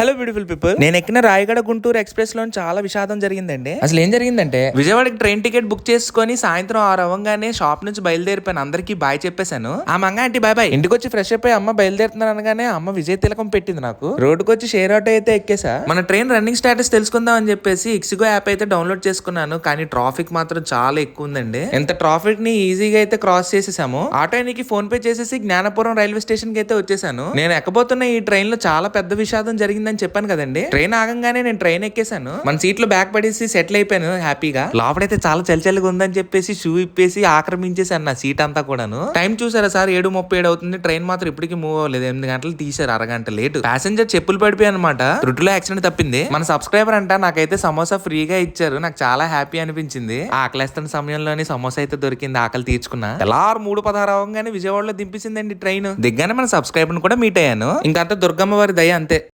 Hello beautiful people నేను ఎక్కిన రాయగడ గుంటూరు ఎక్స్ప్రెస్లో చాలా విషాదం జరిగిందండి. అసలు ఏం జరిగిందంటే విజయవాడకి ట్రైన్ టికెట్ బుక్ చేసుకుని సాయంత్రం ఆరు అవ్వగానే షాప్ నుంచి బయలుదేరిపోయాను అందరికీ బాయ్ చెప్పేశాను. ఆ మంగ ఆంటీ బాయ్ బాయ్ ఇంటికి వచ్చి ఫ్రెష్ అయిపోయి అమ్మ బయలుదేరుతున్నాను అనగానే అమ్మ విజయ తిలకం పెట్టింది నాకు. రోడ్డుకి వచ్చి షేర్ ఆటో అయితే ఎక్కేసా? మన ట్రైన్ రన్నింగ్ స్టేటస్ తెలుసుకుందాం అని చెప్పేసి ఇక్సిగో యాప్ అయితే డౌన్లోడ్ చేసుకున్నాను. కానీ ట్రాఫిక్ మాత్రం చాలా ఎక్కువ ఉందండి. ఎంత ట్రాఫిక్ని ఈజీగా అయితే క్రాస్ చేసేసాము ఆటోనికి ఫోన్ పే చేసేసి జ్ఞానపురం రైల్వే స్టేషన్కి అయితే వచ్చేసాను. నేను ఎక్కబోతున్న ఈ ట్రైన్లో చాలా పెద్ద విషాదం జరిగింది జరిగిందని చెప్పాను కదండి. ట్రైన్ ఆగంగానే నేను ట్రైన్ ఎక్కేసాను మన సీట్లో బ్యాక్ పడేసి సెటిల్ అయిపోయాను హ్యాపీగా. లోపలైతే చాలా చలిచలిగా ఉందని చెప్పేసి షూ ఇప్పేసి ఆక్రమించేసాను నా సీట్ అంతా కూడాను. టైం చూసారా సార్? ఏడు ముప్పై ఏడు అవుతుంది. ట్రైన్ మాత్రం ఇప్పటికి మూవ్ అవ్వలేదు. ఎనిమిది గంటలు తీసారు అరగంట లేటు. ప్యాసింజర్ చెప్పులు పడిపోయాయి అనమాట రుట్టులో యాక్సిడెంట్ తప్పింది. మన సబ్స్క్రైబర్ అంట నాకైతే సమోసా ఫ్రీగా ఇచ్చారు. నాకు చాలా హ్యాపీ అనిపించింది. ఆకలిస్తున్న సమయంలోనే సమోసా అయితే దొరికింది. ఆకలి తీర్చుకున్నా. తెల్లారు మూడు పదహారు అవగానే విజయవాడలో దింపించిందండి ట్రైన్. దిగ్గానే మన సబ్స్క్రైబర్ కూడా మీట్ అయ్యాను. ఇంకంతా దుర్గమ్మ వారి దయ అంతే.